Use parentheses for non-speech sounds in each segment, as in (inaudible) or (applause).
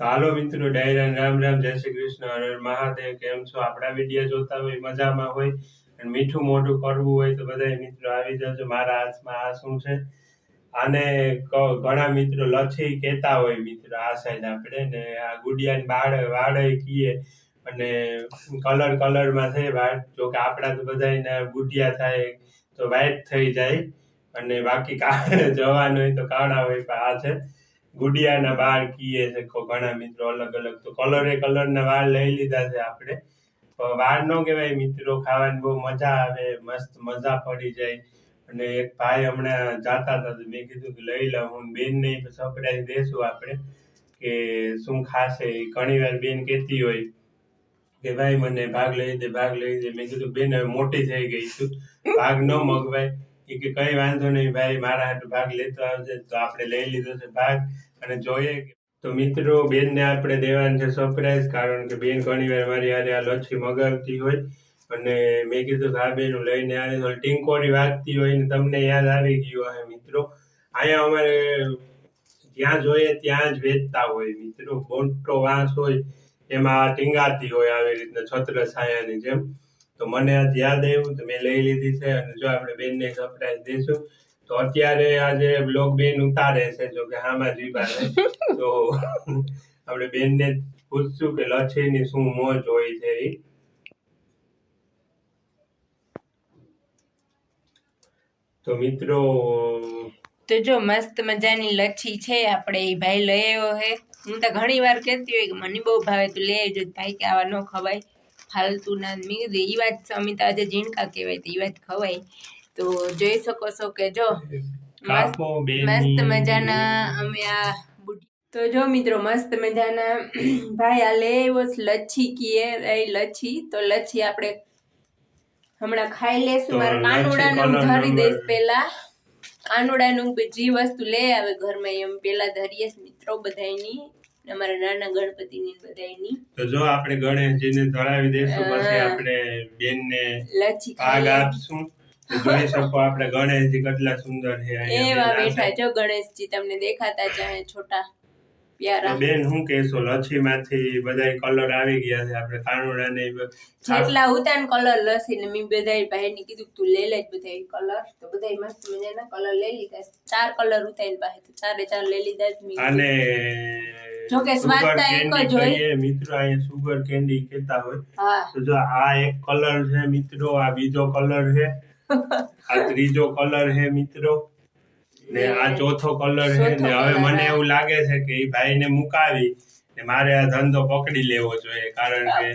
હાલો મિત્રો ડાયરા રામ રામ જય શ્રી કૃષ્ણ, હર મહાદેવ, કેમ છો? આપણા વીડિયો જોતા હોય, મજામાં હોય, અને મીઠું મોઢું કરવું હોય તો બધા મિત્રો આવી જજો મારા હાથમાં આ શું છે? આને ઘણા મિત્રો લછી કહેતા હોય મિત્રો આ સાઈડ આપણે, ને આ ગુડિયાની બાળ વાડે કીએ, અને કલર કલરમાં છે વાળ જો કે આપણા તો બધાયના ગુડિયા થાય, તો વ્હાઈટ થઈ જાય, અને બાકી કાળ જવાનું હોય તો કાળા હોય, પણ આ છે. ગુડિયાના બાળ કીએ છે ઘણા મિત્રો અલગ અલગ. તો કલરે કલરના વાળ લઈ લીધા છે આપણે. વાળ નો કહેવાય મિત્રો, ખાવાની બહુ મજા આવે, મસ્ત મજા પડી જાય. અને એક ભાઈ હમણાં જાતા હતા મેં કીધું કે લઈ લઉં, હું બેનને સરપ્રાઈઝ દેશું આપણે કે શું ખાશે. ઘણી વાર બેન કહેતી હોય કે ભાઈ મને ભાગ લઈ દે, ભાગ લઈ દે. મેં કીધું, બેન, હવે મોટી થઈ ગઈ છું. ભાગ ન મગવાય. એ કે કઈ વાંધો નહીં, ભાઈ, મારા હાથ ભાગ લેતો આવજે, તો આપણે લઈ લીધો છે ભાગ અને જોઈએ તો મિત્રો, બેનને આપણે દેવાનું છે સરપ્રાઈઝ કારણ કે બેન ઘણી વાર મારી હારે આ લચ્છી મગાવતી હોય. અને મેં કીધું કે આ બેન હું લઈને આવી તો ટીંકોરી વાગતી હોય ને તમને યાદ આવી ગયું હોય મિત્રો. અહીંયા અમારે જ્યાં જોઈએ ત્યાં જ વેચતા હોય મિત્રો. મોટો વાંસ હોય, એમાં ટીંગાતી હોય આવી રીતના છત્ર છાયાની જેમ. તો મને આજ યાદ આવ્યું તો મેં લઈ લીધી છે અને જો આપણે બેનને સરપ્રાઈઝ દઈશું તો અત્યારે આજે બ્લોગ બેન ઉતારે છે જો કે હામાં છે (laughs) તો આપણે બેનને પૂછશું કે લચ્છીની શું મોજ હોય છે એ તો મિત્રો તો જો મસ્ત મજાની લચ્છી છે આપણે એ ભાઈ લઈ આવ્યો હે હું તો ઘણી વાર કહેતી હોય કે મને બહુ ભાવે તું લઈ આવજો ભાઈ કે આવા ન ખવાય. ફાલતુ ના મેં કીધું વાત સમિતા જે ઝીણકા કહેવાય તો ઈ વાત ખવાય. તો જોઈ શકો છો કે જો મસ્ત મજાના અમે આ તો જો મિત્રો મસ્ત મજાના ભાઈ આ લે આવ્યો લચ્છી કીએ એ લચ્છી તો લચ્છી આપણે હમણાં ખાઈ લેશું. મારે કાનુડાનું ધરી દઈશ પહેલા. પેલા કાનુડાનું જે વસ્તુ લે આવે ઘરમાં એમ પેલા ધરીએ મિત્રો બધાયની. અમારા નાના ગણપતિની ની બધાયની. તો જો આપણે ગણેશજીને ધરાવી દેશું પછી આપણે બેનને ખાઈ આપશું. જોઈ શકો આપણે ગણેશજી કેટલા સુંદર છે એવા બેઠા જો ગણેશજી તમને દેખાતા જાય છોટા. પ્યારા. બેન શું કહેશો લચ્છીમાંથી બધાય કલર આવી ગયા છે. આપણે કાનુડાને ને જેટલા ઉતાન કલર લસી ને મેં બધાય ભાઈને કીધું તું લઈ લે બધાય કલર તો બધાય મસ્ત મજાના કલર લઈ લીધા ચાર કલર ઉતારી પાસે તો ચારે ચાર લઈ લીધા જ અને જો કે સ્વાદ એક જ હોય. મિત્રો અહીંયા સુગર કેન્ડી કહેતા હોય. તો જો આ એક કલર છે મિત્રો આ બીજો કલર છે. (laughs) આ ત્રીજો કલર છે મિત્રો. ને આ ચોથો કલર છે ને હવે મને એવું લાગે છે કે એ ભાઈને મુકાવી ને મારે આ ધંધો પકડી લેવો જોઈએ કારણ કે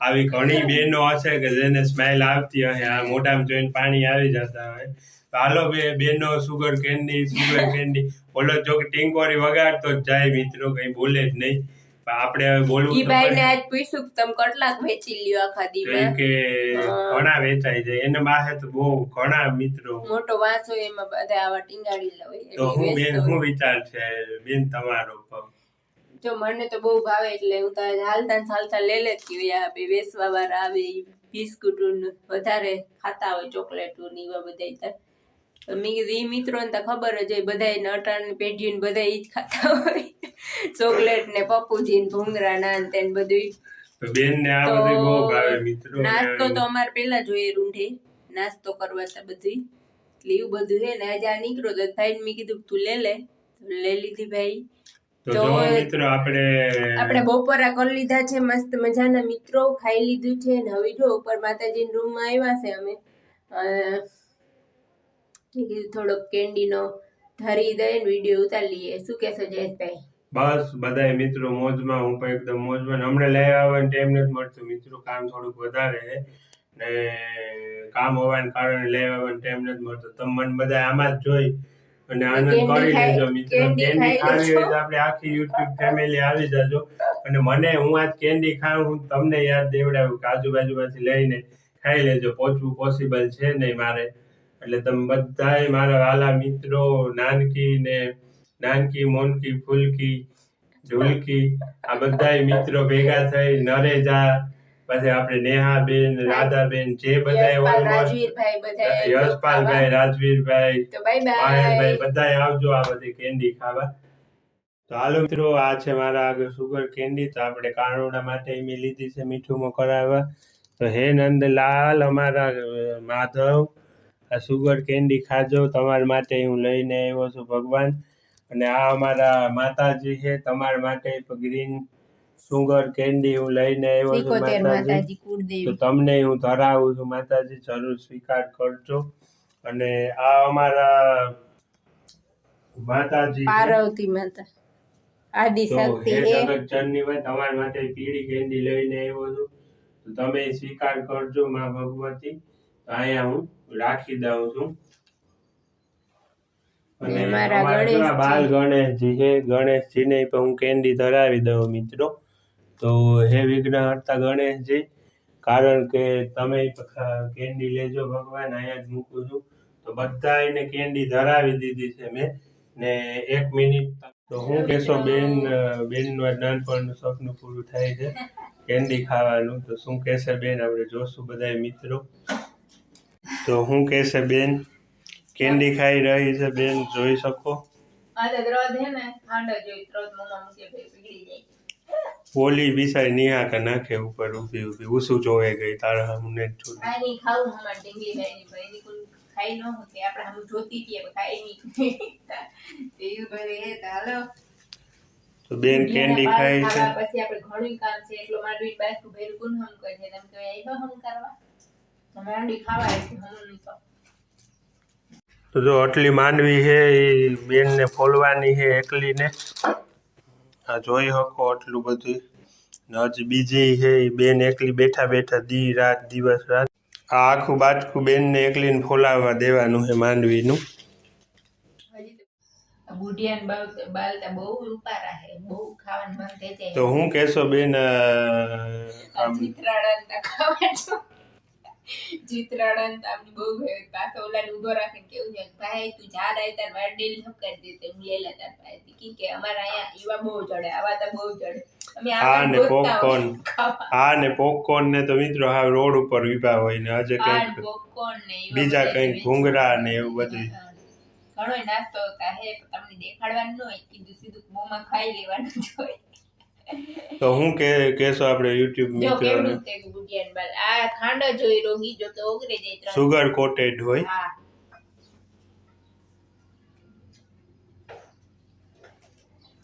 આવી ઘણી બહેનો હશે કે જેને સ્માઇલ આવતી હશે આ મોઢામાં જોઈને પાણી આવી જતા હોય. હાલો બે બેનો સુગર કેન્ડી સુગર કેન્ડી ઓલો જો કે ટીંગોરી વગાડતો જ જાય મિત્રો કઈ બોલે જ નહીં. આપણે બોલવું ઈ ભાઈને આજ પૂછ્યું કે તમે કેટલાક વેચી લ્યો આખા દીમાં કે ઘણા વેચાઈ જાય. એને પાસે તો બહુ ઘણા મિત્રો મોટો વાંચો એમાં બધા આવા ટીંગાડી હોય તો હું બેન હું વિચાર છે બેન તમારો પર? જો મને તો બહુ ભાવે એટલે હું તો હાલતા હાલતા લે લે કે યા બે વેસવા વાળા આવે બિસ્કુટ વધારે ખાતા હોય ચોકલેટ ને એવા બધા તો. મેં કીધું મિત્રો ને તો ખબર જ હોય બધા અટાણ પેઢી ને બધા ઈ જ ખાતા હોય. ચોકલેટ ને પપ્પુજી ને ભૂંગરા ના ને તેને બધું તો બેન ને આ બધું બહુ ભાવે મિત્રો નાસ્તો તો અમારે પેલા જોઈએ રૂંઢે. નાસ્તો કરવા છે બધી એટલે એવું બધું હે ને આજે આ નીકળો તો ભાઈ મેં કીધું તું લે લે. લે લીધી ભાઈ. તો મિત્રો આપણે આપણે બપોરા કરી લીધા છે મસ્ત મજાના મિત્રો ખાઈ લીધું છે ને હવે જો ઉપર માતાજીના રૂમમાં આવ્યા છે અમે. કીધું થોડોક કેન્ડીનો ધરી દઈને વીડિયો ઉતારી લઈએ. શું કહેશો જયેશભાઈ? બસ બધાય મિત્રો મોજમાં હું પણ એકદમ મોજમાં. હમણાં લઈ આવવાનો ટાઈમ નથી મળતો. મિત્રો કામ થોડુંક વધારે છે. ને કામ હોવાને કારણે લઈ આવવાનો ટાઈમ નથી મળતો. તમે મને બધા આમાં જ જોઈ અને આનંદ કરી લેજો મિત્રો. કેન્ડી ખાવી હોય તો આપણે આખી યુટ્યુબ ફેમિલી આવી જજો. અને મને હું આજ કેન્ડી ખાઉં હું તમને યાદ દેવડાવું કે આજુબાજુમાંથી લઈને ખાઈ લેજો. પહોંચવું પોસિબલ છે નહીં મારે. એટલે તમે બધાય મારા વાલા મિત્રો નાનકી ને નાનકી મોનકી ફૂલકી ઢોલકી આ બધા મિત્રો ભેગા થઈ નરેજા પછી આપણે નેહાબેન રાધાબેન જે બધા યશપાલભાઈ રાજવીરભાઈ બાય બધાય આવજો આ બધી કેન્ડી ખાવા. તો હાલો મિત્રો આ છે મારા આગળ સુગર કેન્ડી. તો આપણે કારોડા માટે મેં લીધી છે મીઠુંમાં કરાવવા તો હે નંદલાલ અમારા માધવ આ સુગર કેન્ડી ખાજો. તમારા માટે હું લઈને આવ્યો છું ભગવાન. અને આ અમારા માતાજી છે તમારા માટે ગ્રીન સુગર કેન્ડી હું લઈને આવ્યો છું માતાજી. તો તમને હું ધરાવું છું માતાજી જરૂર સ્વીકાર કરજો. અને આ અમારા માતાજી. પાર્વતી માતા. આદિ શક્તિ તમારા માટે પીળી કેન્ડી લઈને આવ્યો છું. તો તમે સ્વીકાર કરજો માં ભગવતી. અહીંયા હું રાખી દઉં છું. અને મારા ગણેશજી. બાલ ગણેશજી છે ગણેશજીને પણ હું કેન્ડી ધરાવી દઉં મિત્રો. તો હે વિઘ્નહર્તા ગણેશજી કારણ કે તમે કેન્ડી લેજો ભગવાન અહીંયા જ મૂકું છું. તો બધાને કેન્ડી ધરાવી દીધી છે મેં. ને એક મિનિટ તો હું કહેશો બેન બેનનું નાનપણનું સપનું પૂરું થાય છે કેન્ડી ખાવાનું. તો શું કહેશે બેન? આપણે જોશું બધા મિત્રો. તો હું કહેશે બેન? કેન્ડી ખાઈ રહી છે બેન જોઈ શકો. ને ઓલી બિસાઈ નિહાકા નાખે ઉપર ઊભી ઊભી ઉસુ જોવે ગઈ તારા હમને છોડી નહીં ખાવું હમણાં ઢીંગલી ભાઈ ની ભાઈ ની કોઈ ખાઈ ન હોતી આપણે હમ જોતી હતી ખાઈ નહીં. એ ભાઈ હે હાલો. તો બેન કેન્ડી ખાઈ છે. પછી આપણે ઘણું કામ છે એટલો માંડવી બાસ્કુ ભેરું કોણ હમ કરે છે? તમે કહેવાય આવ્યો હમ કરવા તો માંડવી ખાવા છે હમ નહીં તો. તો જો આટલી માંડવી છે એ બેનને ફોલવાની છે એકલીને. આ જોઈ શકો આટલું બધું. ને હજી બીજી છે એ બેન એકલી બેઠા બેઠા દી રાત દિવસ રાત. આ આખું બાટકું બેનને એકલીને ફોલાવવા દેવાનું છે માંડવીનું. તો હે કહેશો બેન જીતરાડા આમની બહુ ભાઈ પાછો ઓલાને ઊભો રાખીને કેવું છે ભાઈ તું જા રાય તાર મારે ડેલી હપકારી દે તે હું લેલા તાર પાસેથી. કી કે અમારા અહીંયા એવા બહુ ચડે આવા તો બહુ ચડે અમે ને પોપકોર્ન હા ને પોપકોર્ન ને તો મિત્રો હા રોડ ઉપર વિભા હોય ને હજે કઈ પોપકોર્ન ને બીજા કઈ ઘૂંઘરા ને એવું બધું. ઘણો નાસ્તો હતા હે તમને દેખાડવાનું હોય કીધું સીધું મોંમાં ખાઈ લેવાનું હોય. તો હું કે કેસો આપણે યુટ્યુબ મિત્રોને? આ ખાંડ રોગી જો કે ઓગળી જાય સુગર કોટેડ હોય. હા.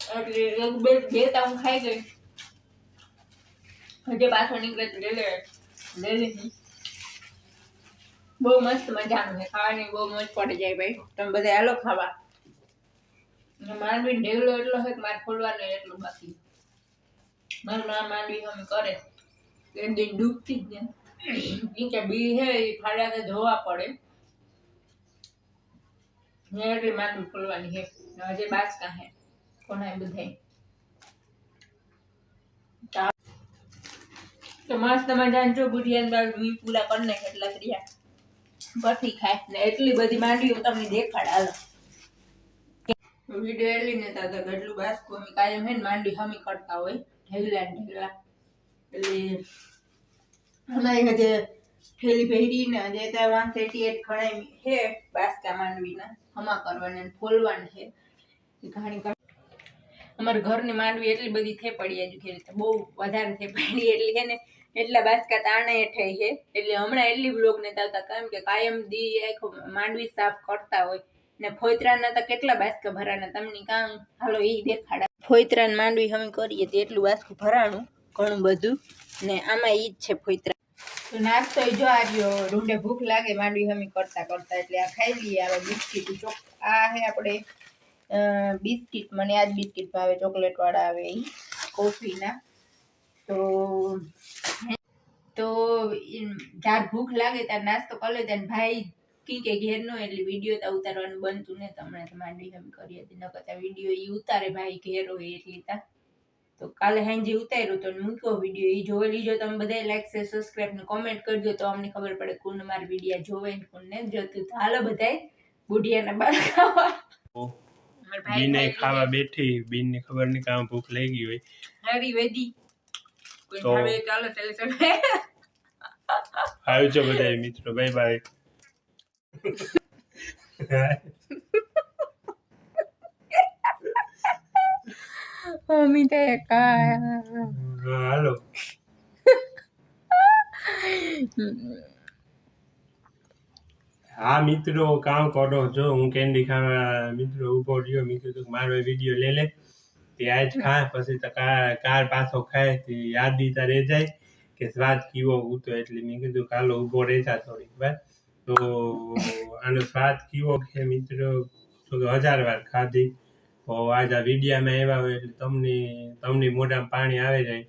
એટલે ખાઈ ગઈ. હજે પાછો નીકળે તો લે લે લે બહુ મસ્ત મજાનું છે ખાવાની બહુ મજ પડી જાય ભાઈ. તમે બધા હાલો ખાવા. માંડવી ઢેગલો એટલો છે કે મારે ખોલવાનો એટલું બાકી. મારું માંડવી અમે કરે. એક દિન ડૂબતી જ ને કે બી હે એ ફાડ્યા તો જોવા પડે. ને એટલી માંડવી ખોલવાની હે. હજી બાચકા હે. કોના બધાય. તો મસ્ત મજાનું જો બુઢિયાન બાળ વી પૂરા કરી નાખે એટલા ક્રિયા પછી ખાય. ને એટલી બધી માંડવી હું તમને દેખાડ. હાલો. વીડિયો એટલી ને તા એટલું કોમી કાયમ હે ને માંડવી હમી કરતા હોય. ઢેગલા ઢેગલા એટલે અમારી હજે થેલી પહેરી ને હજે ત્યાં વાં સેટી એટ ઘણા હે બાસકા માંડવીના હમા કરવાના ફોલવાના છે. ઘણી અમારા ઘરની માંડવી એટલી બધી થે પડી હજુ કે બહુ વધારે થે પડી એટલી છે ને, એટલા બાસકા તાણે થઈ છે. એટલે હમણાં એટલી બ્લોગ ને આવતા, કેમ કે કાયમ દી આખો માંડવી સાફ કરતા હોય. ને ફોઈતરાના તો કેટલા બાસકા ભરાના તમને કામ હાલો એ દેખાડા. ફોઈતરાને માંડવી અમે કરીએ તો એટલું બાસ્કું ભરાણું, ઘણું બધું. ને આમાં એ જ છે ફોઈતરા. તો નાસ્તો જો આ રહ્યો, રૂંડે ભૂખ લાગે, માંડવી હમી કરતા કરતા, એટલે આ ખાઈ લઈએ આવે બિસ્કીટ આ હે આપણે બિસ્કીટ, મને આજ બિસ્કીટ ભાવે ચોકલેટ વાળા આવે એ કોફીના. તો તો જ્યારે ભૂખ લાગે ત્યારે નાસ્તો કરી લે ત્યારે ભાઈ કી કે ઘેરનો એટલે વીડિયો તો ઉતારવાનું બનતું ને તમને તો હમ કરી હતી. ન કરતા વીડિયો એ ઉતારે ભાઈ ઘેર હોય એટલે તા. તો કાલે હાંજે ઉતાર્યો તો મૂક્યો વીડિયો. એ જોઈ લીજો તમે બધા લાઈક છે સબસ્ક્રાઈબ ને કોમેન્ટ કરજો તો અમને ખબર પડે કોણ મારા વિડીયા જોવે ને કોણ ને જોતું. તો હાલો બધાય બુઢિયાના બાળ ખાવા. અમારા ભાઈ બીને ખાવા બેઠી. બીનને ખબર નહીં કામ ભૂખ લઈ ગઈ હોય. હરી વેદી કોઈ ખાવે ચાલો ચાલે ચાલે આવજો બધા મિત્રો. બાય બાય તે કા હા, હાલો હા મિત્રો કામ કરો. જો હું કેન્ડી ખાવા મિત્રો ઊભો રહ્યો. મિત્રો કીધું કે મારો વીડિયો લે લે. તે જ ખા પછી તો કાર પાછો ખાય. તે યાદી તાર રહી જાય કે સ્વાદ કેવો હતો એટલે મેં કીધું કાલો ઊભો રહેતા થોડીક વાર. તો આનો સ્વાદ કેવો છે મિત્રો તો કે હજાર વાર ખાધી. તો આજ આ વિડીયામાં આવ્યા હોય એટલે તમને તમને મોઢામાં પાણી આવે જાય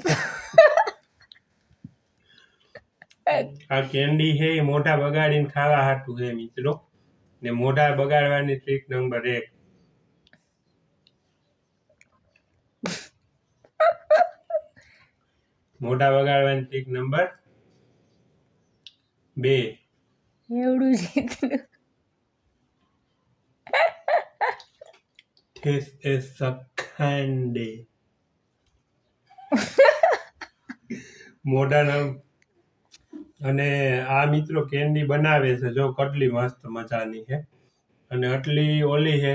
(laughs) આ કેન્ડી છે એ મોઢા બગાડીને ખાવા હાટું છે મિત્રો. ને મોઢા બગાડવાની ટ્રીક નંબર એક. મોઢા વગાડવાની ટ્રીક નંબર બે. એવડું જીતનું This is a candy. મોઢાના અને આ મિત્રો કેન્ડી બનાવે છે. જો કેટલી મસ્ત મજાની છે. અને આટલી ઓલી છે.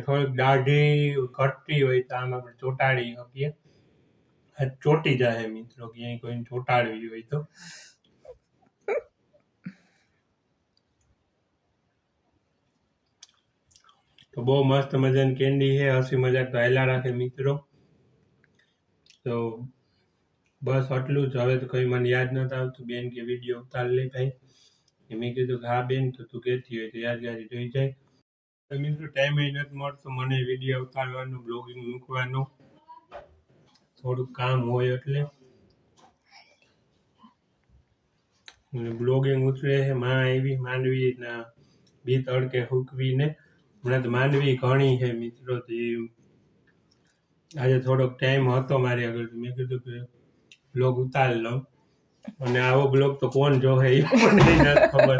થોડીક દાઢી ઘટતી હોય તો આમ આપણે ચોંટાડી શકીએ. ચોટી જાય મિત્રો, ક્યાંય કોઈને ચોટાડવી હોય તો. તો બહુ મસ્ત મજાની કેન્ડી છે, હસી મજાક તો આયલા રાખે મિત્રો. તો બસ આટલું જ. હવે તો કઈ મને યાદ નતા આવતું. બેન કે વીડિયો ઉતાર લે ભાઈ. મેં કીધું કે, હા બેન, તો તું કહેતી હોય તો યાદગારી જોઈ જાય. મિત્રો ટાઈમ નથી મળતો મને વીડિયો ઉતારવાનો બ્લોગિંગ મૂકવાનો. થોડુંક કામ હોય એટલે. બ્લોગિંગ ઉતરે છે, માં આવી માંડવીના બી તડકે હૂકવીને. હમણાં તો માંડવી ઘણી છે મિત્રો આજે થોડોક ટાઈમ હતો મારી આગળ મેં કીધું કે બ્લોગ ઉતારી લઉં. અને આવો બ્લોગ તો કોણ જોહે, એ મને નથી ખબર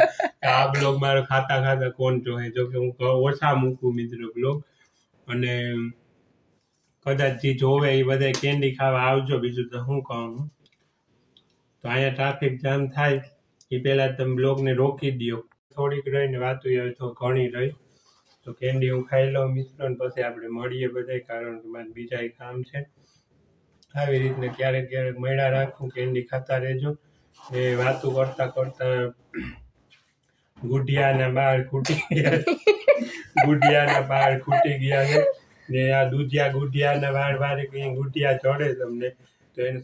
આ બ્લોગ મારો ખાતા ખાતા કોણ જોહે. જો કે હું ઓછા મૂકું મિત્રો બ્લોગ અને કદાચ જે જોવે એ બધા કેન્ડી ખાવા આવજો બીજું તો શું કહું? તો અહીંયા ટ્રાફિક જામ થાય એ પહેલા તમે બ્લોગને રોકી દો થોડીક રહીને વાતું હોય તો ઘણી રહી. તો કેન્ડી હું ખાઈ લઉં મિત્રો પછી આપણે મળીએ બધાય, કારણ કે મારે બીજા કામ છે. આવી રીતને ક્યારેક ક્યારેક મળ્યા રાખું કેન્ડી ખાતા રહેજો. એ વાતું કરતા કરતા ગુઢિયાના બાળ ખૂટી ગયા ગુઢિયાના બાળ ખૂટી ગયા છે. ને આ દૂધિયા ગુઢિયાના વાળ વારે કઈ ગુઢિયા ચડે તમને. તો એને